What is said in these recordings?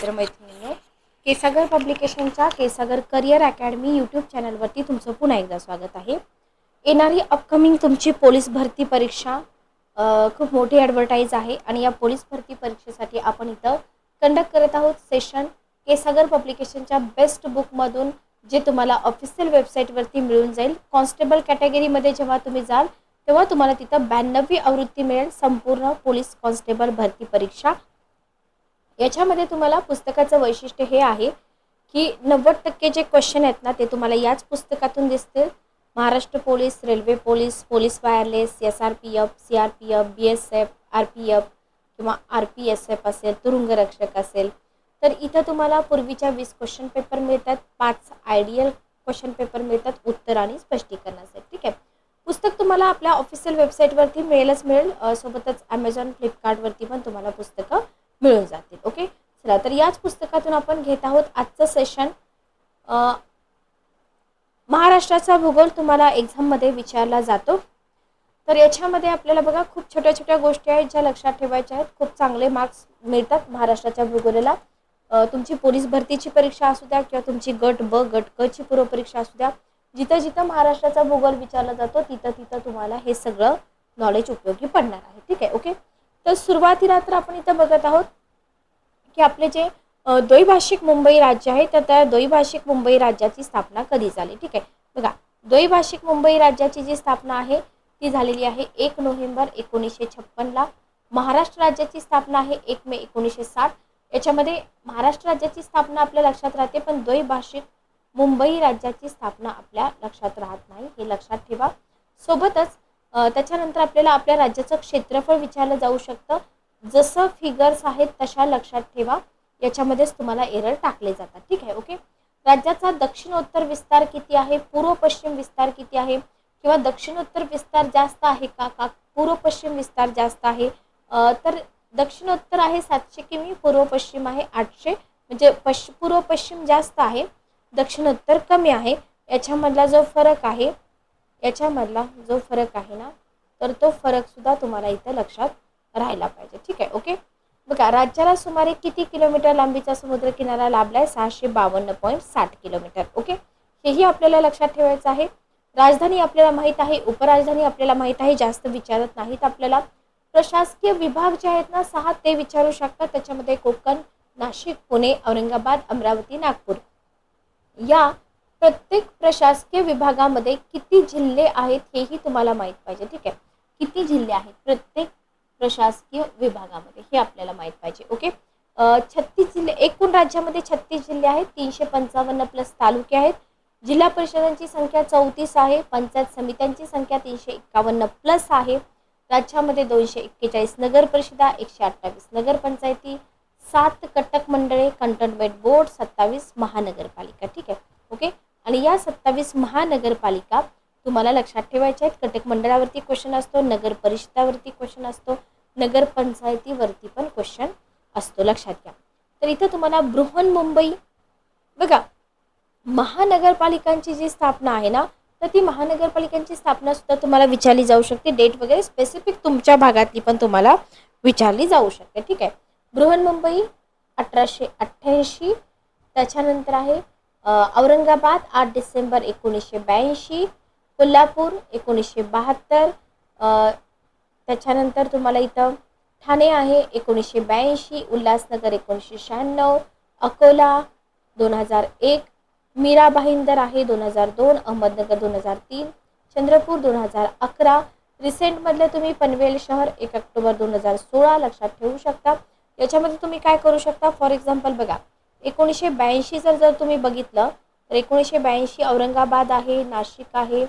मित्रमैत्रिणींनो केसागर पब्लिकेशनच्या KSagar career academy YouTube चॅनलवरती तुमचं पुन्हा एकदा स्वागत आहे. येणारी अपकमिंग तुमची पोलीस भरती परीक्षा खूप मोठी ॲडव्हर्टाईज आहे आणि या पोलीस भरती परीक्षेसाठी आपण इथं कंडक्ट करत आहोत सेशन केसागर पब्लिकेशनच्या बेस्ट बुकमधून जे तुम्हाला ऑफिशियल वेबसाईटवरती मिळून जाईल. कॉन्स्टेबल कॅटेगरीमध्ये जेव्हा तुम्ही जाल तेव्हा तुम्हाला तिथं ब्याण्णवी आवृत्ती मिळेल संपूर्ण पोलीस कॉन्स्टेबल भरती परीक्षा. याच्यामध्ये तुम्हाला पुस्तकाचं वैशिष्ट्य हे आहे की नव्वद टक्के जे क्वेश्चन आहेत ना ते तुम्हाला याच पुस्तकातून दिसतील. Maharashtra police railway police police wireless S R P F C R P F B S F R P F किंवा आर पी एस एफ असेल तुरुंगरक्षक असेल. तर इथं तुम्हाला पूर्वीच्या वीस क्वेश्चन पेपर मिळतात पाच आयडियल क्वेश्चन पेपर मिळतात उत्तर आणि स्पष्टीकरणासाठी ठीक आहे? पुस्तक तुम्हाला आपल्या ऑफिशियल वेबसाईटवरती मिळेलच मिळेल. सोबतच ॲमेझॉन फ्लिपकार्टवरती पण तुम्हाला पुस्तकं मिळून जातील. ओके चला तर याच पुस्तकातून आपण घेत आहोत आजचं सेशन महाराष्ट्राचा भूगोल तुम्हाला एक्झाममध्ये विचारला जातो. तर याच्यामध्ये आपल्याला बघा खूप छोट्या छोट्या गोष्टी आहेत ज्या लक्षात ठेवायच्या आहेत. खूप चांगले मार्क्स मिळतात महाराष्ट्राच्या भूगोलाला. तुमची पोलीस भरतीची परीक्षा असू द्या किंवा तुमची गट ब गट क ची पूर्व परीक्षा असू द्या. जिथं जिथं महाराष्ट्राचा भूगोल विचारला जातो तिथं तिथं तुम्हाला हे सगळं नॉलेज उपयोगी पडणार आहे. ठीक आहे? ओके तर सुरुवातीला तर आपण इथं बघत आहोत की आपले जे द्वैभाषिक मुंबई राज्य आहे तर त्या द्वैभाषिक मुंबई राज्याची स्थापना कधी झाली? ठीक आहे. बघा द्वैभाषिक मुंबई राज्याची जी स्थापना आहे ती झालेली आहे एक नोव्हेंबर एकोणीसशे छप्पनला. महाराष्ट्र राज्याची स्थापना आहे एक मे एकोणीसशे साठ. याच्यामध्ये महाराष्ट्र राज्याची स्थापना आपल्या लक्षात राहते पण द्वैभाषिक मुंबई राज्याची स्थापना आपल्या लक्षात राहत नाही हे लक्षात ठेवा. सोबतच त्याच्यानंतर आपल्याला आपल्या राज्याचं क्षेत्रफळ विचारलं जाऊ शकतं. जसं फिगर्स आहेत तशा लक्षात ठेवा. याच्यामध्येच तुम्हाला एरर टाकले जातात. ठीक आहे ओके राज्याचा दक्षिणोत्तर विस्तार किती आहे? पूर्व पश्चिम विस्तार किती आहे? किंवा दक्षिणोत्तर विस्तार जास्त आहे का? का पूर्व पश्चिम विस्तार जास्त आहे? तर दक्षिणोत्तर आहे सातशे किमी पूर्व पश्चिम आहे आठशे. म्हणजे पश्च पूर्व पश्चिम जास्त आहे. दक्षिणोत्तर कमी आहे. याच्यामधला जो फरक आहे याच्यामधला जो फरक आहे ना तर तो फरकसुद्धा तुम्हाला इथं लक्षात राहायला पाहिजे. ठीक आहे ओके बघा राज्याला सुमारे किती किलोमीटर लांबीचा समुद्रकिनारा लाभला आहे सहाशे बावन्न पॉईंट साठ किलोमीटर ओके हेही आपल्याला लक्षात ठेवायचं आहे. राजधानी आपल्याला माहीत आहे उपराजधानी आपल्याला माहीत आहे जास्त विचारत नाहीत आपल्याला. प्रशासकीय विभाग जे आहेत ना सहा ते विचारू शकतात. त्याच्यामध्ये कोकण नाशिक पुणे औरंगाबाद अमरावती नागपूर. या प्रत्येक प्रशासकीय विभागामध्ये किती जिल्हे आहेत हेही तुम्हाला माहीत पाहिजे ठीक आहे? किती जिल्हे आहेत प्रत्येक प्रशासकीय विभागामध्ये हे आपल्याला माहीत पाहिजे ओके? छत्तीस जिल्हे एकूण राज्यामध्ये छत्तीस जिल्हे आहेत तीनशे पंचावन्न प्लस तालुके आहेत. जिल्हा परिषदांची संख्या चौतीस आहे पंचायत समित्यांची संख्या तीनशे एकावन्न प्लस आहे. राज्यामध्ये दोनशे एक्केचाळीस नगर परिषदा एकशे अठ्ठावीस नगरपंचायती सात कटक मंडळे कंटोनमेंट बोर्ड सत्तावीस महानगरपालिका ठीक आहे? ओके? आणि या सत्तावीस महानगरपालिका तुम्हाला लक्षात ठेवायच्या आहेत. कटक मंडळावरती क्वेश्चन असतो नगर परिषदावरती क्वेश्चन असतो नगरपंचायतीवरती पण क्वेश्चन असतो. लक्षात घ्या. तर इथं तुम्हाला बृहन मुंबई बघा महानगरपालिकांची जी स्थापना आहे ना तर ती महानगरपालिकांची स्थापना सुद्धा तुम्हाला विचारली जाऊ शकते. डेट वगैरे स्पेसिफिक तुमच्या भागातली पण तुम्हाला विचारली जाऊ शकते. ठीक आहे. बृहन मुंबई अठराशे अठ्ठ्याऐंशी त्याच्यानंतर आहे औरंगाबाद आठ डिसेंबर एकोणीसशे ब्याऐंशी कोल्हापूर एकोणीसशे बहात्तर त्याच्यानंतर तुम्हाला इथं ठाणे आहे एकोणीसशे ब्याऐंशी उल्हासनगर एकोणीसशे शहाण्णव अकोला दोन हजार एक मीरा भाईंदर आहे दोन हजार दोन अहमदनगर दोन हजार तीन चंद्रपूर दोन हजार अकरा रिसेंटमधले तुम्ही पनवेल शहर एक ऑक्टोबर दोन हजार सोळा लक्षात ठेवू शकता. याच्यामध्ये तुम्ही काय करू शकता? फॉर एक्झाम्पल बघा एकोणीसशे ब्याऐंशी जर जर तुम्ही बघितलं तर एकोणीसशे ब्याऐंशी औरंगाबाद आहे नाशिक आहे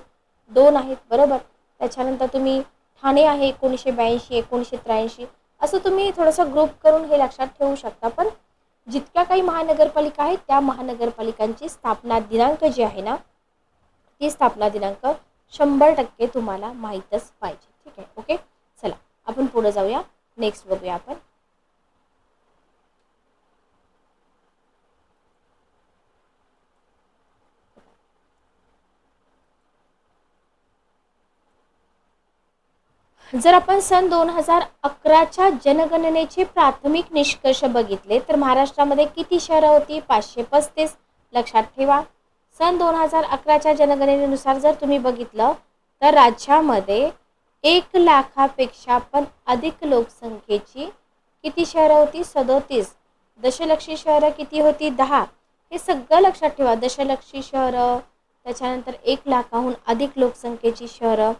दोन आहेत बरोबर? त्याच्यानंतर तुम्ही ठाणे आहे एकोणीसशे ब्याऐंशी एकोणीसशे त्र्याऐंशी. असं तुम्ही थोडंसं ग्रुप करून हे लक्षात ठेवू शकता. पण जितक्या काही महानगरपालिका आहेत त्या महानगरपालिकांची स्थापना दिनांक जी आहे ना ती स्थापना दिनांक शंभर टक्के तुम्हाला माहीतच पाहिजे. ठीक आहे? ओके? चला आपण पुढे जाऊया. नेक्स्ट बघूया आपण. जर आपण सन दोन हजार अकराच्या जनगणनेचे प्राथमिक निष्कर्ष बघितले तर महाराष्ट्रामध्ये किती शहरं होती? पाचशे पस्तीस. लक्षात ठेवा. सन दोन हजार अकराच्या जनगणनेनुसार जर तुम्ही बघितलं तर राज्यामध्ये एक लाखापेक्षा पण अधिक लोकसंख्येची किती शहरं होती? सदोतीस. दशलक्षी शहरं किती होती? दहा. हे सगळं लक्षात ठेवा. दशलक्षी शहरं त्याच्यानंतर एक लाखाहून अधिक लोकसंख्येची शहरं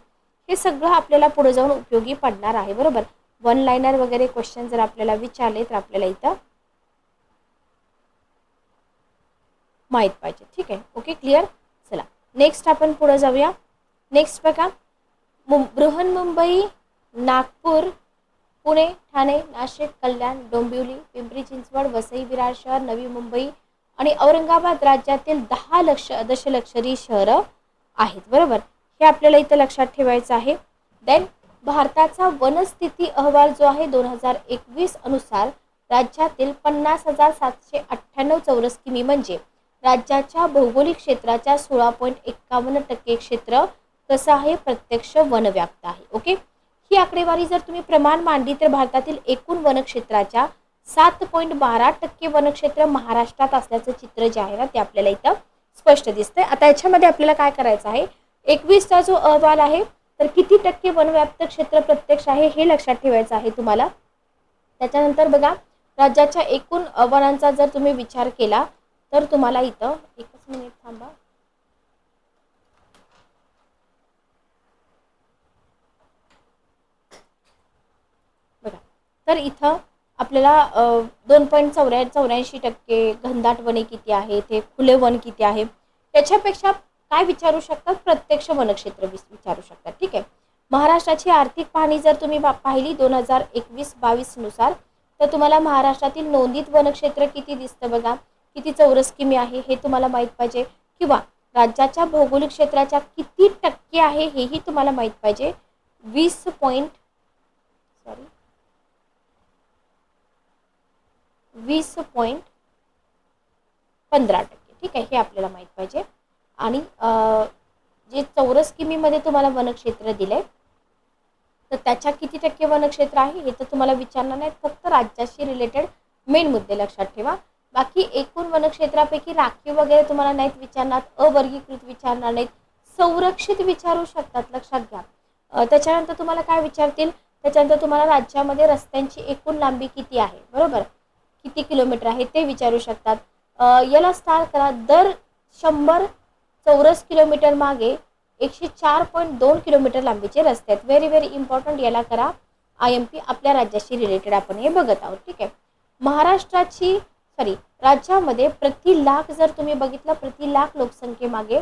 हे सगळं आपल्याला पुढे जाऊन उपयोगी पडणार आहे बरोबर? वन लाईनर वगैरे क्वेश्चन जर आपल्याला विचारले तर आपल्याला इथं माहीत पाहिजे. ठीक आहे? ओके क्लिअर चला. नेक्स्ट आपण पुढे जाऊया. नेक्स्ट बघा. मुं बृहन्मुंबई नागपूर पुणे ठाणे नाशिक कल्याण डोंबिवली पिंपरी चिंचवड वसई विरार शहर नवी मुंबई आणि औरंगाबाद राज्यातील दहा लक्ष दशलक्षरी शहरं आहेत बरोबर? हे आपल्याला इथं लक्षात ठेवायचं आहे. देन भारताचा वनस्थिती अहवाल जो आहे दोन हजार एकवीस अनुसार राज्यातील पन्नास हजार सातशे अठ्ठ्याण्णव चौरस किमी म्हणजे राज्याच्या भौगोलिक क्षेत्राच्या सोळा पॉईंट एक्कावन्न टक्के क्षेत्र कसं आहे? प्रत्यक्ष वनव्याप्त आहे. ओके ही आकडेवारी जर तुम्ही प्रमाण मांडली तर भारतातील एकूण वनक्षेत्राच्या सात पॉईंट बारा टक्के वनक्षेत्र महाराष्ट्रात असल्याचं चित्र जे आहे ना ते आपल्याला इथं स्पष्ट दिसतंय. आता याच्यामध्ये आपल्याला काय करायचं आहे? एकवीसचा जो अहवाल आहे तर किती टक्के वनव्याप्त क्षेत्र प्रत्यक्ष आहे हे लक्षात ठेवायचं आहे तुम्हाला. त्याच्यानंतर बघा राज्याच्या एकूण वनांचा जर तुम्ही विचार केला तर तुम्हाला इथं एकच मिनिट थांबा. बघा तर इथं आपल्याला दोन पॉईंट चौऱ्या चौऱ्याऐंशी टक्के घनदाट वने किती आहे ते खुले वन किती आहे? त्याच्यापेक्षा काय विचारू शकतात? प्रत्यक्ष वनक्षेत्र विचारू शकतात. ठीक आहे? महाराष्ट्राची आर्थिक पाहणी जर तुम्ही पाहिली दोन हजार एकवीस बावीसनुसार तर तुम्हाला महाराष्ट्रातील नोंदित वनक्षेत्र किती दिसतं बघा? किती चौरस किमी आहे हे तुम्हाला माहीत पाहिजे? किंवा राज्याच्या भौगोलिक क्षेत्राच्या किती टक्के आहे हेही तुम्हाला माहीत पाहिजे? वीस पॉईंट सॉरी. वीस पॉईंट पंधरा टक्के. ठीक आहे? हे आपल्याला माहीत पाहिजे. आणि जे चौरस किमीमध्ये तुम्हाला वनक्षेत्र दिलं आहे तर त्याच्या किती टक्के वनक्षेत्र आहे हे तर तुम्हाला विचारणार नाहीत फक्त राज्याशी रिलेटेड मेन मुद्दे लक्षात ठेवा. बाकी एकूण वनक्षेत्रापैकी राखीव वगैरे तुम्हाला नाहीत विचारणार अवर्गीकृत विचारणार नाहीत संरक्षित विचारू शकतात लक्षात घ्या. त्याच्यानंतर तुम्हाला काय विचारतील? त्याच्यानंतर तुम्हाला राज्यामध्ये रस्त्यांची एकूण लांबी किती आहे? बरोबर? किती किलोमीटर आहे ते विचारू शकतात. याला स्टार करा. दर शंभर चौरस किलोमीटर मागे एकशे चार पॉईंट दोन किलोमीटर लांबीचे रस्ते आहेत. व्हेरी व्हेरी इम्पॉर्टंट याला करा. आय एम पी आपल्या राज्याशी रिलेटेड आपण हे बघत आहोत. ठीक आहे? महाराष्ट्राची सॉरी राज्यामध्ये प्रति लाख जर तुम्ही बघितलं प्रति लाख लोकसंख्येमागे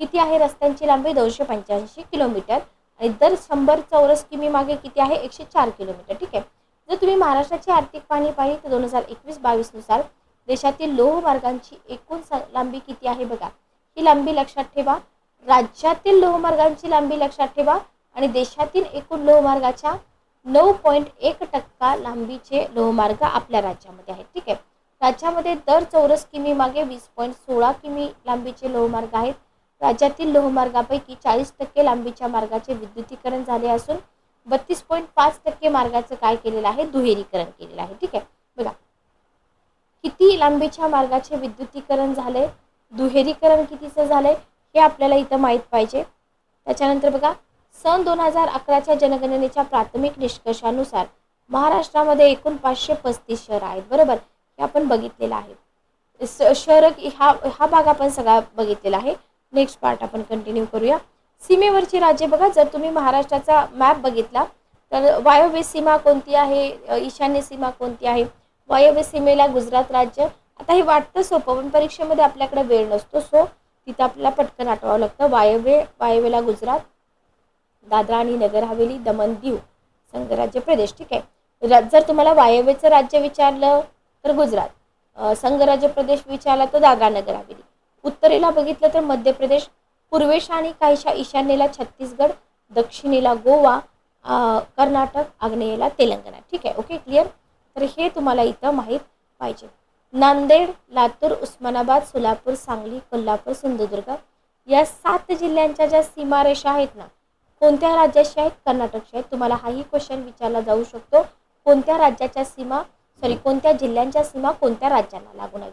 किती आहे रस्त्यांची लांबी? दोनशे पंच्याऐंशी किलोमीटर. आणि दर शंभर चौरस किमी मागे किती आहे? एकशे चार किलोमीटर. ठीक आहे? जर तुम्ही महाराष्ट्राची आर्थिक पाणी पाहिली तर दोन हजार एकवीस बावीसनुसार देशातील लोहमार्गांची एकूण लांबी किती आहे बघा? ही लांबी लक्षात ठेवा. राज्यातील लोहमार्गांची लांबी लक्षात ठेवा आणि देशातील एकूण लोहमार्गाच्या नऊ पॉईंट एक टक्का लांबीचे लोहमार्ग आपल्या राज्यामध्ये आहेत. ठीक आहे? राज्यामध्ये दर चौरस किमी मागे वीस पॉईंट सोळा किमी लांबीचे लोहमार्ग आहेत. राज्यातील लोहमार्गापैकी चाळीस टक्के लांबीच्या मार्गाचे विद्युतीकरण झाले असून बत्तीस पॉईंट पाच टक्के मार्गाचं काय केलेलं आहे? दुहेरीकरण केलेलं आहे. ठीक आहे? बघा किती लांबीच्या मार्गाचे विद्युतीकरण झाले? दुहेरीकरण कितीचं झालंय हे आपल्याला इथं माहीत पाहिजे. त्याच्यानंतर बघा सन दोन हजार अकराच्या जनगणनेच्या प्राथमिक निष्कर्षानुसार महाराष्ट्रामध्ये एकूण पाचशे पस्तीस शहर आहेत बरोबर? हे आपण बघितलेलं आहे. स शहर हा हा भाग आपण सगळा बघितलेला आहे. नेक्स्ट पार्ट आपण कंटिन्यू करूया. सीमेवरची राज्य बघा जर तुम्ही महाराष्ट्राचा मॅप बघितला तर वायव्य सीमा कोणती आहे? ईशान्य सीमा कोणती आहे? वायव्य सीमेला गुजरात राज्य आता हे वाटतं सोपं पण परीक्षेमध्ये आपल्याकडे वेळ नसतो सो तिथं आपल्याला पटकन आठवावं लागतं. वायव्य वायव्यला गुजरात दादरा आणि नगर हवेली दमन दीव संघराज्य प्रदेश ठीक आहे? जर तुम्हाला वायव्यचं राज्य विचारलं तर गुजरात. संघराज्य प्रदेश विचारला तर दादरा नगर हवेली. उत्तरेला बघितलं तर मध्य प्रदेश पूर्वेशा आणि काहीशा ईशान्येला छत्तीसगड दक्षिणेला गोवा कर्नाटक आग्नेयेला तेलंगणा ठीक आहे? Okay clear? तर हे तुम्हाला इथं माहीत पाहिजे. नांदेड लातूर उस्मानाबाद सोलापूर सांगली कोल्हापूर सिंधुदुर्ग या सात जिल्ह्यांच्या ज्या सीमारेषा आहेत ना कोणत्या राज्याशी आहेत? कर्नाटकशी आहेत. तुम्हाला हाही क्वेश्चन विचारला जाऊ शकतो. कोणत्या राज्याच्या सीमा सॉरी कोणत्या जिल्ह्यांच्या सीमा कोणत्या राज्यांना लागून आहेत?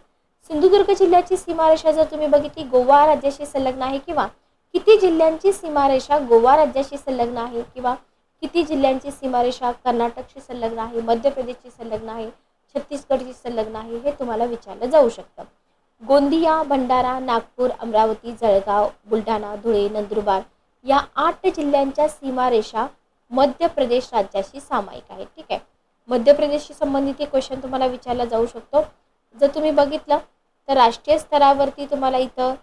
सिंधुदुर्ग जिल्ह्याची सीमारेषा जर तुम्ही बघितली गोवा राज्याशी संलग्न आहे किंवा किती जिल्ह्यांची सीमारेषा गोवा राज्याशी संलग्न आहे किंवा किती जिल्ह्यांची सीमारेषा कर्नाटकशी संलग्न आहे मध्य प्रदेशशी संलग्न आहे छत्तीसगडशी संलग्न आहे हे तुम्हाला विचारलं जाऊ शकतं. गोंदिया भंडारा नागपूर अमरावती जळगाव बुलढाणा धुळे नंदुरबार या आठ जिल्ह्यांच्या सीमारेषा मध्य प्रदेश राज्याशी सामायिक आहे ठीक आहे? मध्य प्रदेशशी संबंधित हे क्वेश्चन तुम्हाला विचारला जाऊ शकतो. जर तुम्ही बघितलं तर राष्ट्रीय स्तरावरती तुम्हाला इथं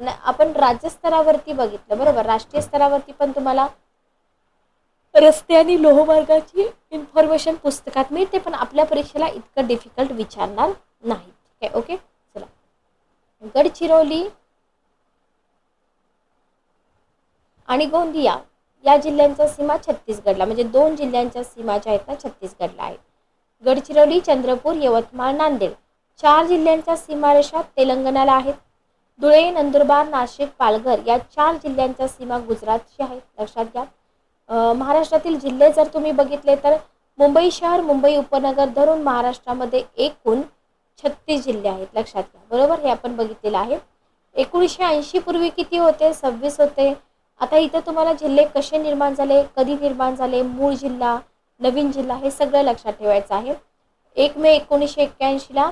आपण राज्यस्तरावरती बघितलं बरोबर? राष्ट्रीय स्तरावरती पण तुम्हाला रस्ते आणि लोहमार्गाची इन्फॉर्मेशन पुस्तकात मिळते पण आपल्या परीक्षेला इतकं डिफिकल्ट विचारणार नाही. ठीक आहे ओके चला. गडचिरोली आणि गोंदिया या जिल्ह्यांच्या सीमा छत्तीसगडला म्हणजे दोन जिल्ह्यांच्या सीमा ज्या आहेत ना छत्तीसगडला आहेत गडचिरोली चंद्रपूर यवतमाळ नांदेड. चार जिल्ह्यांच्या सीमारेषा तेलंगणाला आहेत. धुळे नंदुरबार नाशिक पालघर या चार जिल्ह्यांच्या सीमा गुजरातशी आहेत. लक्षात घ्या. महाराष्ट्रातील जिल्हे जर तुम्ही बघितले तर मुंबई शहर मुंबई उपनगर धरून महाराष्ट्रामध्ये एकूण छत्तीस जिल्हे आहेत लक्षात घ्या. बरोबर? हे आपण बघितलेलं आहे. एकोणीसशे ऐंशी पूर्वी किती होते? सव्वीस होते. आता इथं तुम्हाला जिल्हे कसे निर्माण झाले? कधी निर्माण झाले? मूळ जिल्हा नवीन जिल्हा हे सगळं लक्षात ठेवायचं आहे. एक मे एकोणीसशे एक्क्याऐंशीला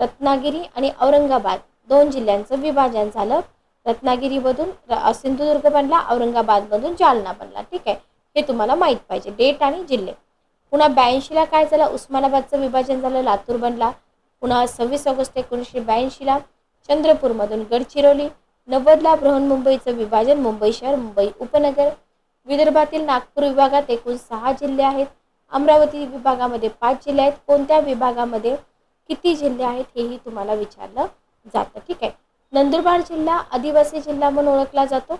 रत्नागिरी आणि औरंगाबाद दोन जिल्ह्यांचं विभाजन झालं. रत्नागिरीमधून सिंधुदुर्ग बनला औरंगाबादमधून जालना बनला. ठीक आहे? हे तुम्हाला माहीत पाहिजे. डेट आणि जिल्हे. पुन्हा ब्याऐंशीला काय झालं? उस्मानाबादचं विभाजन झालं लातूर बनला. पुन्हा सव्वीस ऑगस्ट एकोणीसशे ब्याऐंशीला चंद्रपूरमधून गडचिरोली. नव्वदला बृहन्मुंबईचं विभाजन मुंबई शहर मुंबई उपनगर. विदर्भातील नागपूर विभागात एकूण सहा जिल्हे आहेत. अमरावती विभागामध्ये पाच जिल्हे आहेत. कोणत्या विभागामध्ये किती जिल्हे आहेत हेही तुम्हाला विचारलं जातं. ठीक आहे? नंदुरबार जिल्हा आदिवासी जिल्हा म्हणून ओळखला जातो.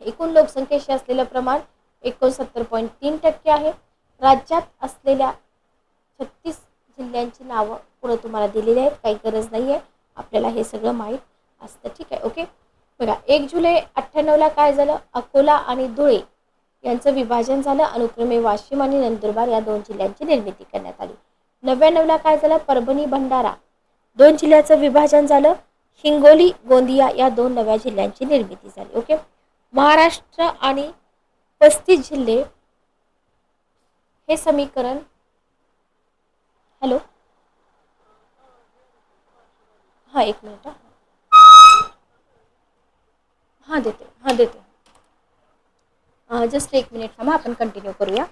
एकूण लोकसंख्येशी असलेलं प्रमाण एकोणसत्तर पॉईंट तीन टक्के आहे. राज्यात असलेल्या छत्तीस जिल्ह्यांची नावं पुढे तुम्हाला दिलेली आहेत. काही गरज नाही आहे आपल्याला हे सगळं माहीत असतं. ठीक आहे ओके? बघा एक जुलै अठ्ठ्याण्णवला काय झालं? अकोला आणि धुळे यांचं विभाजन झालं. अनुक्रमे वाशिम आणि नंदुरबार या दोन जिल्ह्यांची निर्मिती करण्यात आली. नव्याण्णवला काय झालं? परभणी भंडारा. दोन जिल्ह्याचं विभाजन झालं. हिंगोली गोंदिया या दोन नव्या जिल्ह्यांची निर्मिती झाली ओके महाराष्ट्र आणि पस्तीस जिल्हे हे समीकरण हॅलो? हां एक मिनिट हां. हां देते हां देते. जस्ट एक मिनिट थांबा आपण कंटिन्यू करूया.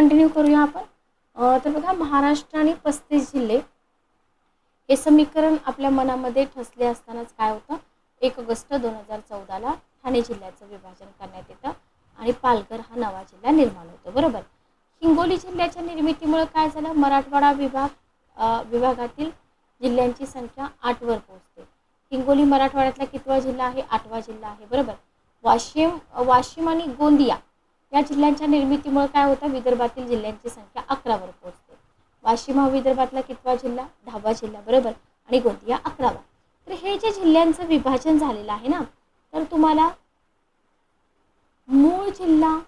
कंटिन्यू करूया आपण. तर बघा महाराष्ट्र आणि पस्तीस जिल्हे हे समीकरण आपल्या मनामध्ये ठसले असतानाच काय होतं? एक ऑगस्ट दोन हजार चौदाला ठाणे जिल्ह्याचं विभाजन करण्यात येतं आणि पालघर हा नवा जिल्हा निर्माण होतो. बरोबर? हिंगोली जिल्ह्याच्या निर्मितीमुळे काय झालं? मराठवाडा विभाग विभागातील जिल्ह्यांची संख्या आठवर पोहोचते. हिंगोली मराठवाड्यातला कितवा जिल्हा आहे? आठवा जिल्हा आहे. बरोबर? वाशिम वाशिम आणि गोंदिया या जिल्ह्यांच्या निर्मितीमुळे काय होतं? विदर्भातील जिल्ह्यांची संख्या अकरावर पोहोचते. वाशिम हा विदर्भातला कितवा जिल्हा? दहावा जिल्हा बरोबर? आणि गोंदिया अकरावा. तर हे जे जिल्ह्यांचं विभाजन झालेलं आहे ना तर तुम्हाला मूळ जिल्हा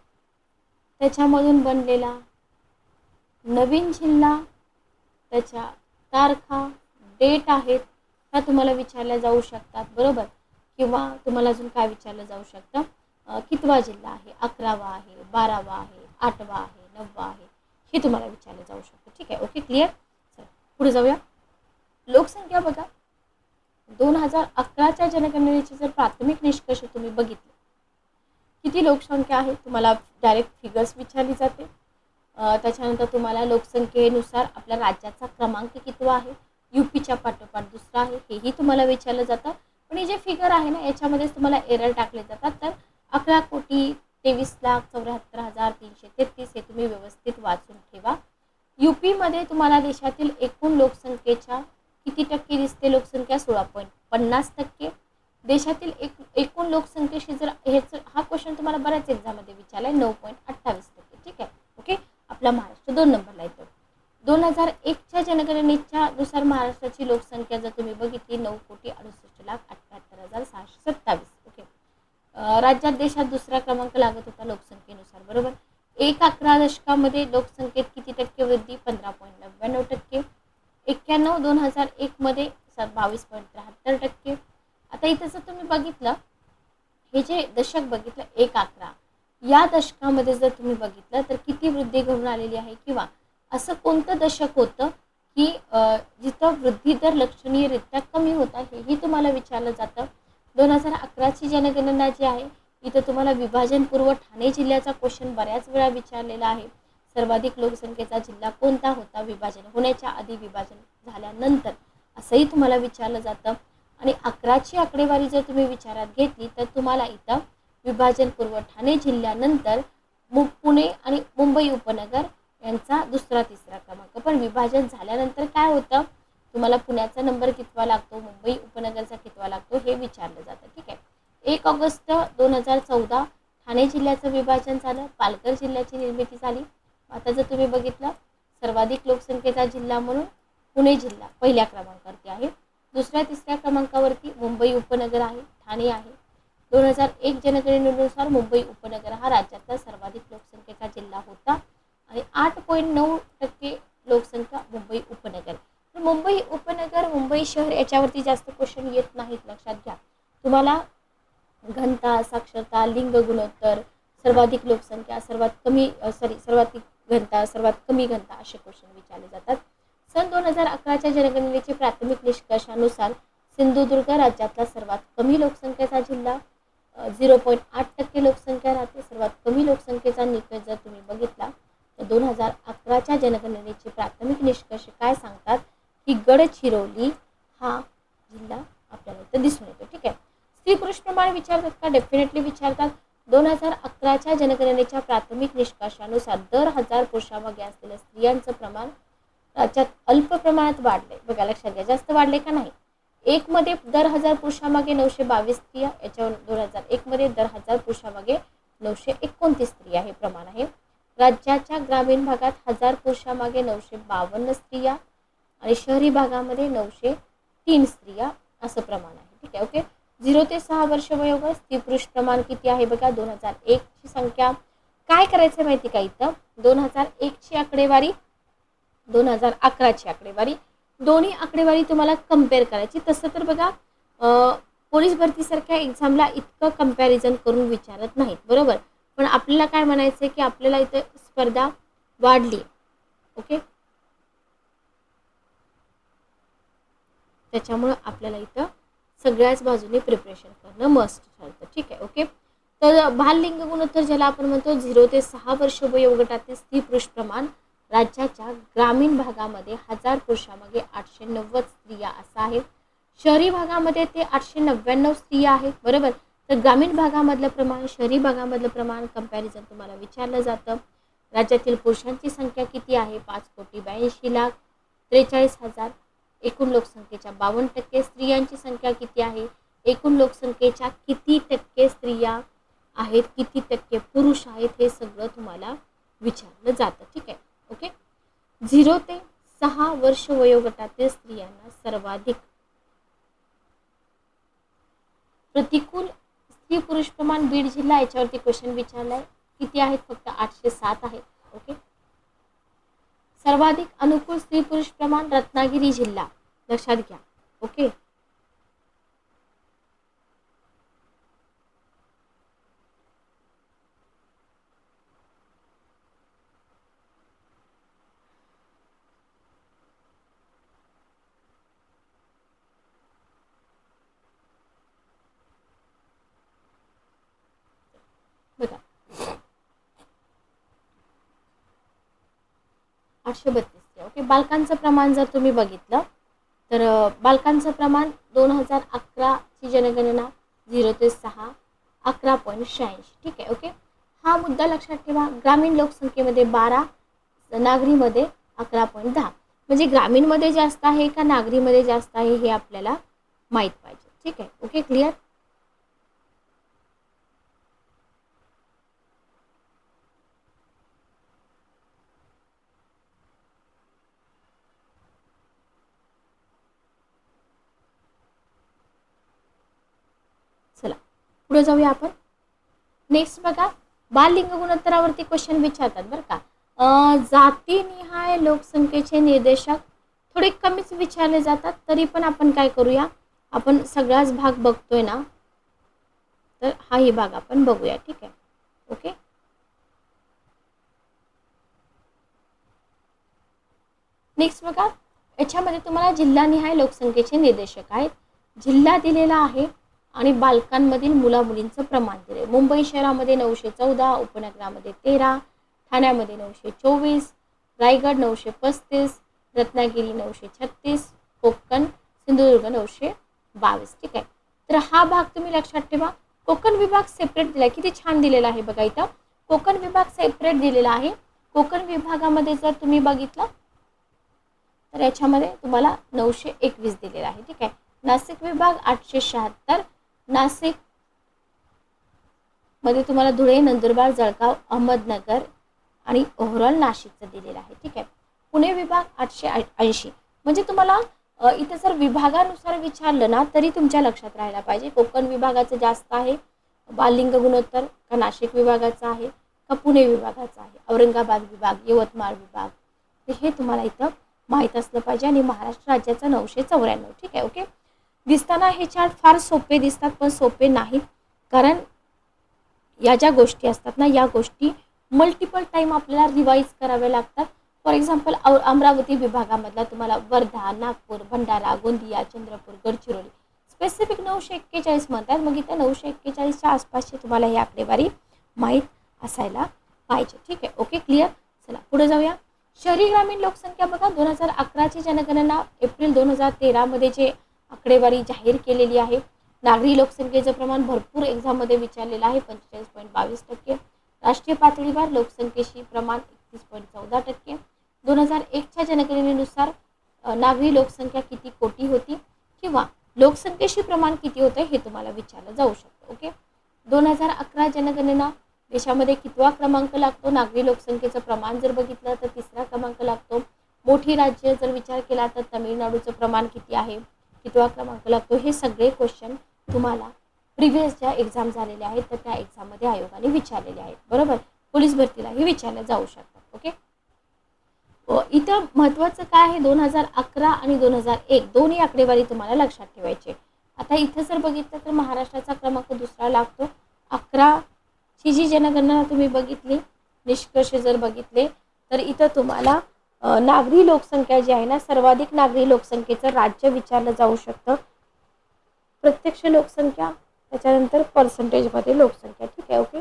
त्याच्यामधून बनलेला नवीन जिल्हा त्याच्या तारखा डेट आहेत ह्या तुम्हाला विचारल्या जाऊ शकतात बरोबर? किंवा तुम्हाला अजून काय विचारलं जाऊ शकतं? कितवा जिल्हा आहे? अकरावा आहे बारावा आहे आठवा आहे नववा आहे? हे तुम्हाला विचारलं जाऊ शकतं. ठीक आहे? ओके? क्लिअर चला. पुढे जाऊया. लोकसंख्या बघा. दोन हजार अकराच्या जनगणनेचे जर प्राथमिक निष्कर्ष तुम्ही बघितले किती लोकसंख्या आहे? तुम्हाला डायरेक्ट फिगर्स विचारली जाते. त्याच्यानंतर तुम्हाला लोकसंख्येनुसार आपल्या राज्याचा क्रमांक कितवा आहे? युपीच्या पाठोपाठ दुसरा आहे. हेही तुम्हाला विचारलं जातं. पण हे जे फिगर आहे ना याच्यामध्येच तुम्हाला एरर टाकले जातात. तर अकरा कोटी तेवीस लाख चौऱ्याहत्तर हजार तीनशे तेहतीस हे तुम्ही व्यवस्थित वाचून ठेवा. युपीमध्ये तुम्हाला देशातील एकूण लोकसंख्येच्या किती टक्के दिसते? लोकसंख्या सोळा पॉईंट पन्नास टक्के. देशातील एक एकूण लोकसंख्येशी जर ह्याचं हा क्वेश्चन तुम्हाला बऱ्याच एक्झाममध्ये विचारला आहे नऊ पॉईंट अठ्ठावीस टक्के. ठीक आहे? ओके आपला महाराष्ट्र दोन नंबरला येतो. दोन हजार एकच्या जनगणनेच्या नुसार महाराष्ट्राची लोकसंख्या जर तुम्ही बघितली नऊ कोटी अडुसष्ट लाख अठ्ठ्याहत्तर हजार सहाशे सत्तावीस ओके अं, राज्यात देशात दुसरा क्रमांक लागत होता लोकसंख्येनुसार बरोबर? एक अकरा दशकामध्ये लोकसंख्येत किती टक्के वृद्धी? पंधरा पॉईंट नव्याण्णव टक्के. एक्क्याण्णव दोन हजार एकमध्ये बावीस पॉईंट त्र्याहत्तर टक्के. आता इथं जर तुम्ही बघितलं हे जे दशक बघितलं एक अकरा या दशकामध्ये जर तुम्ही बघितलं तर किती वृद्धी घडून आलेली आहे? किंवा असं कोणतं दशक होतं की जिथं वृद्धी दर लक्षणीयरित्या कमी होता हेही तुम्हाला विचारलं जातं? दोन हजार अकराची जनगणना जी आहे इथं तुम्हाला विभाजनपूर्व ठाणे जिल्ह्याचा क्वेश्चन बऱ्याच वेळा विचारलेला आहे. सर्वाधिक लोकसंख्येचा जिल्हा कोणता होता? विभाजन होण्याच्या आधी विभाजन झाल्यानंतर असंही तुम्हाला विचारलं जातं. आणि अकराची आकडेवारी जर तुम्ही विचारात घेतली तर तुम्हाला इथं विभाजनपूर्व ठाणे जिल्ह्यानंतर मु पुणे आणि मुंबई उपनगर यांचा दुसरा तिसरा क्रमांक. पण विभाजन झाल्यानंतर काय होतं? तुम्हाला पुण्याचा नंबर कितवा लागतो? मुंबई उपनगरचा कितवा लागतो? हे विचारलं जातं. ठीक आहे? एक ऑगस्ट दोन हजार चौदा ठाणे जिल्ह्याचं विभाजन झालं पालघर जिल्ह्याची निर्मिती झाली. आता जर तुम्ही बघितलं सर्वाधिक लोकसंख्येचा जिल्हा म्हणून पुणे जिल्हा पहिल्या क्रमांकावरती आहे. दुसऱ्या तिसऱ्या क्रमांकावरती मुंबई उपनगर आहे ठाणे आहे. दोन हजार एक जनगणनेनुसार मुंबई उपनगर हा राज्यातला सर्वाधिक लोकसंख्येचा जिल्हा होता आणि आठ पॉईंट नऊ टक्के लोकसंख्या मुंबई उपनगर. तर मुंबई उपनगर मुंबई शहर याच्यावरती जास्त क्वेश्चन येत नाहीत लक्षात घ्या. तुम्हाला घनता साक्षरता लिंग गुणोत्तर सर्वाधिक लोकसंख्या सर्वात कमी सॉरी सर्वाधिक घनता सर्वात कमी घनता असे क्वेश्चन विचारले जातात. सन दोन हजार अकराच्या जनगणनेचे प्राथमिक निष्कर्षानुसार सिंधुदुर्ग राज्यातला सर्वात कमी लोकसंख्येचा जिल्हा झिरो पॉईंट आठ टक्के लोकसंख्या राहते. सर्वात कमी लोकसंख्येचा निकष जर तुम्ही बघितला तर दोन हजार अकराच्या जनगणनेचे प्राथमिक निष्कर्ष काय सांगतात? की गडचिरोली हा जिल्हा आपल्याला इथं दिसून येतो ठीक आहे स्त्री पुरुष प्रमाण विचारतात का? डेफिनेटली विचारतात. दोन हजार अकराच्या जनगणनेच्या प्राथमिक निष्कर्षानुसार दर हजार पुरुषामागे असलेल्या स्त्रियांचं प्रमाण राज्यात अल्प प्रमाणात वाढले बघा लक्षात घ्या. जास्त वाढले का नाही? एकमध्ये दर हजार पुरुषामागे नऊशे बावीस स्त्रिया याच्यावर दोन हजार एकमध्ये दर हजार पुरुषामागे नऊशे एकोणतीस स्त्रिया हे प्रमाण आहे. राज्याच्या ग्रामीण भागात हजार पुरुषामागे नऊशे बावन्न स्त्रिया आणि शहरी भागामध्ये नऊशे तीन स्त्रिया असं प्रमाण आहे. ठीक आहे ओके? झिरो ते सहा वर्ष वयोगट स्त्री पुरुष प्रमाण किती आहे बघा? दोन हजार एकची संख्या. काय करायचं माहिती का इथं? दोन हजार एकची आकडेवारी दोन हजार अकराची आकडेवारी. दोन्ही आकडेवारी तुम्हाला कंपेअर करायची. तसं तर बघा पोलीस भरतीसारख्या एक्झामला इतकं कंपॅरिझन करून विचारत नाहीत बरोबर? पण आपल्याला काय म्हणायचं आहे की आपल्याला इथं स्पर्धा वाढली. ओके? त्याच्यामुळं आपल्याला इथं सगळ्याच बाजूने प्रिपरेशन करणं मस्ट ठरतं. ठीक आहे ओके तर बाललिंग गुणोत्तर ज्याला आपण म्हणतो झिरो ते सहा वर्ष वयोगटातील स्त्री पुरुष प्रमाण राज्याच्या ग्रामीण भागामध्ये हजार पुरुषामागे आठशे नव्वद स्त्रिया असं आहे. शहरी भागामध्ये ते आठशे नव्याण्णव स्त्रिया आहेत बरोबर? तर ग्रामीण भागामधलं प्रमाण शहरी भागामधलं प्रमाण कंपॅरिझन तुम्हाला विचारलं जातं. राज्यातील पुरुषांची संख्या किती आहे? पाच कोटी ब्याऐंशी लाख त्रेचाळीस हजार एकूण लोकसंख्येच्या बावन्न टक्के स्त्रियांची संख्या किती आहे? एकूण लोकसंख्येच्या किती टक्के स्त्रिया आहेत? किती टक्के पुरुष आहेत? हे सगळं तुम्हाला विचारलं जातं. ठीक आहे? ओके? झिरो ते सहा वर्ष वयोगटातील स्त्रियांना सर्वाधिक प्रतिकूल स्त्री पुरुष प्रमाण बीड जिल्हा याच्यावरती क्वेश्चन विचारलाय. किती आहेत? फक्त आठशे सात आहेत. ओके? सर्वाधिक अनुकूल स्त्री पुरुष प्रमाण रत्नागिरी जिल्हा. लक्षात घ्या. ओके बघा आठशे बत्तीस ओके बालकांचं प्रमाण जर तुम्ही बघितलं तर बालकांचं प्रमाण दोन हजार अकराची जनगणना झिरो ते सहा अकरा पॉईंट शहाऐंशी. ठीक आहे ओके हा मुद्दा लक्षात ठेवा. ग्रामीण लोकसंख्येमध्ये बारा नागरीमध्ये अकरा पॉईंट दहा. म्हणजे ग्रामीणमध्ये जास्त आहे का नागरीमध्ये जास्त आहे हे आपल्याला माहीत पाहिजे. ठीक आहे ओके क्लिअर चला पुढे जाऊया आपण. नेक्स्ट बघा बाललिंग गुणोत्तरावरती क्वेश्चन विचारतात बरं का. जातीनिहाय लोकसंख्येचे निर्देशक थोडे कमीच विचारले जातात तरी पण आपण काय करूया? आपण सगळाच भाग बघतोय ना? तर हाही भाग आपण बघूया ठीक आहे? ओके? नेक्स्ट बघा याच्यामध्ये तुम्हाला जिल्हानिहाय लोकसंख्येचे निर्देशक आहेत. जिल्हा दिलेला आहे आणि बालकांमधील मुलामुलींचं प्रमाण दिले मुंबई शहरामध्ये नऊशे चौदा उपनगरामध्ये तेरा ठाण्यामध्ये नऊशे चोवीस रायगड नऊशे पस्तीस रत्नागिरी नऊशे छत्तीस कोकण सिंधुदुर्ग नऊशे बावीस. ठीक आहे? तर हा भाग तुम्ही लक्षात ठेवा. कोकण विभाग सेपरेट दिला किती छान दिलेला आहे बघा इथं. कोकण विभाग सेपरेट दिलेला आहे. कोकण विभागामध्ये जर तुम्ही बघितलं तर याच्यामध्ये तुम्हाला नऊशे एकवीस दिलेला आहे. ठीक आहे? नाशिक विभाग आठशे शहात्तर नाशिक. मध्ये तुम्हाला धुळे नंदुरबार जळगाव अहमदनगर आणि ओव्हरऑल नाशिकचं दिलेलं आहे. ठीक आहे? पुणे विभाग आठशे ऐंशी. म्हणजे तुम्हाला इथे जर विभागानुसार विचारलं ना तरी तुमच्या लक्षात राहायला पाहिजे. कोकण विभागाचं जास्त आहे. बाललिंग गुणोत्तर का नाशिक विभागाचं आहे का पुणे विभागाचं आहे? औरंगाबाद विभाग यवतमाळ विभाग. तर हे तुम्हाला इथं माहीत असलं पाहिजे आणि महाराष्ट्र राज्याचं नऊशे चौऱ्याण्णव. ठीक आहे? ओके? दिसताना हे चार्ट फार सोपे दिसतात पण सोपे नाहीत. कारण या ज्या गोष्टी असतात ना या गोष्टी मल्टिपल टाईम आपल्याला रिवाईज कराव्या लागतात. फॉर एक्झाम्पल औ अमरावती विभागामधला तुम्हाला वर्धा नागपूर भंडारा गोंदिया चंद्रपूर गडचिरोली स्पेसिफिक नऊशे एक्केचाळीस म्हणतात. मग इथे नऊशे एक्केचाळीसच्या आसपासची तुम्हाला ही आकडेवारी माहीत असायला पाहिजे. ठीक आहे? ओके क्लिअर चला पुढे जाऊया. शहरी ग्रामीण लोकसंख्या बघा. दोन हजार अकराची जनगणना एप्रिल दोन हजार तेरामध्ये जे आकडेवारी जाहीर केलेली आहे. नागरी लोकसंख्येचं प्रमाण भरपूर एक्झाममध्ये विचारलेलं आहे. पंचेचाळीस पॉईंट बावीस टक्के. राष्ट्रीय पातळीवर लोकसंख्येशी प्रमाण एकतीस पॉईंट चौदा टक्के. दोन हजार एकच्या जनगणनेनुसार नागरी लोकसंख्या किती कोटी होती किंवा लोकसंख्येशी प्रमाण किती होतं हे तुम्हाला विचारलं जाऊ शकतं ओके? दोन हजार अकरा जनगणना देशामध्ये कितवा क्रमांक लागतो? नागरी लोकसंख्येचं प्रमाण जर बघितलं तर तिसरा क्रमांक लागतो. मोठी राज्य जर विचार केला तर तमिळनाडूचं प्रमाण किती आहे? कितवा क्रमांक लागतो हे सगळे क्वेश्चन तुम्हाला प्रिव्हियस ज्या एक्झाम झालेल्या आहेत तर त्या एक्झाममध्ये आयोगाने विचारलेले आहेत. बरोबर? पोलीस भरतीलाही विचारल्या जाऊ शकतात ओके? इथं महत्त्वाचं काय आहे? दोन हजार अकरा आणि दोन हजार एक दोन्ही आकडेवारी तुम्हाला लक्षात ठेवायचे आता इथं जर बघितलं तर महाराष्ट्राचा क्रमांक दुसरा लागतो. अकराची जी जनगणना तुम्ही बघितली निष्कर्ष जर बघितले तर इथं तुम्हाला नागरी लोकसंख्या जी आहे ना सर्वाधिक नागरी लोकसंख्येचं राज्य विचारलं जाऊ शकतं. प्रत्यक्ष लोकसंख्या त्याच्यानंतर पर्सेंटेजमध्ये लोकसंख्या. ठीक आहे ओके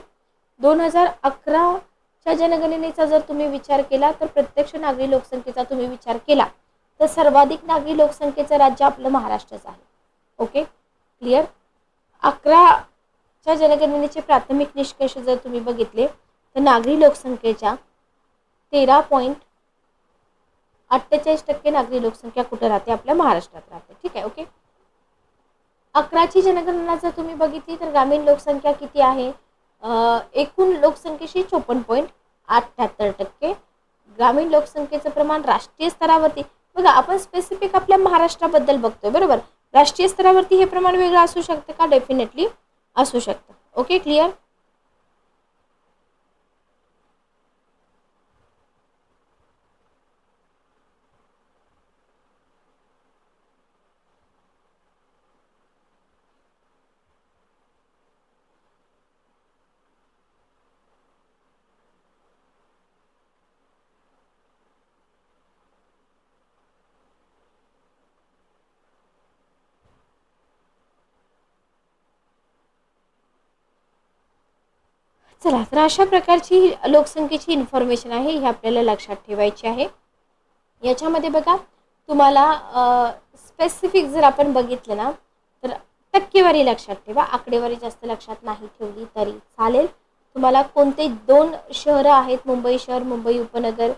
दोन हजार अकराच्या जनगणनेचा जर तुम्ही विचार केला तर प्रत्यक्ष नागरी लोकसंख्येचा तुम्ही विचार केला तर सर्वाधिक नागरी लोकसंख्येचं राज्य आपलं महाराष्ट्रच आहे. ओके क्लिअर अकराच्या जनगणनेचे प्राथमिक निष्कर्ष जर तुम्ही बघितले तर नागरी लोकसंख्येच्या तेरा पॉईंट अठ्ठेचाळीस टक्के नागरी लोकसंख्या कुठं राहते? आपल्या महाराष्ट्रात राहते. ठीक आहे ओके अकराची जनगणना जर तुम्ही बघितली तर ग्रामीण लोकसंख्या किती आहे? एकूण लोकसंख्येशी चोपन्न पॉईंट अठ्ठ्याहत्तर टक्के. ग्रामीण लोकसंख्येचं प्रमाण राष्ट्रीय स्तरावरती बघा आपण स्पेसिफिक आपल्या महाराष्ट्राबद्दल बघतोय बरोबर? राष्ट्रीय स्तरावरती हे प्रमाण वेगळं असू शकतं का? डेफिनेटली असू शकतं. ओके क्लिअर चला तर अशा प्रकारची लोकसंख्येची इन्फॉर्मेशन आहे ही आपल्याला लक्षात ठेवायची आहे. याच्यामध्ये बघा तुम्हाला स्पेसिफिक जर आपण बघितलं ना तर टक्केवारी लक्षात ठेवा. आकडेवारी जास्त लक्षात नाही ठेवली तरी चालेल. तुम्हाला कोणते दोन शहरं आहेत मुंबई शहर मुंबई उपनगर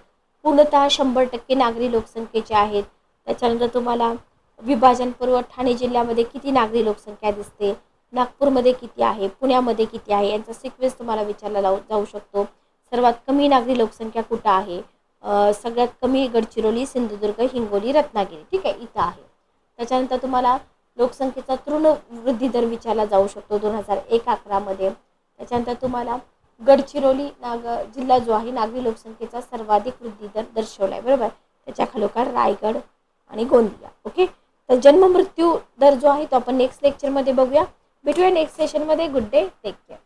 पूर्णतः शंभर टक्के नागरी लोकसंख्येचे आहेत. त्याच्यानंतर तुम्हाला विभाजनपूर्व ठाणे जिल्ह्यामध्ये किती नागरी लोकसंख्या दिसते? नागपूरमध्ये किती आहे पुण्यामध्ये किती आहे यांचा सिक्वेन्स तुम्हाला विचारला जाऊ जाऊ शकतो. सर्वात कमी नागरी लोकसंख्या कुठं आहे? सगळ्यात कमी गडचिरोली सिंधुदुर्ग हिंगोली रत्नागिरी ठीक आहे इथं आहे. त्याच्यानंतर तुम्हाला लोकसंख्येचा तृण वृद्धी दर विचारला जाऊ शकतो दोन हजार एक अकरामध्ये. त्याच्यानंतर तुम्हाला गडचिरोली नाग जिल्हा जो आहे नागरी लोकसंख्येचा सर्वाधिक वृद्धी दर दर्शवला आहे बरोबर? त्याच्या खालोखाल रायगड आणि गोंदिया ओके? तर जन्म मृत्यू दर जो आहे तो आपण नेक्स्ट लेक्चरमध्ये बघूया. भेटूया नेक्स्ट सेशनमध्ये गुड डे टेक केअर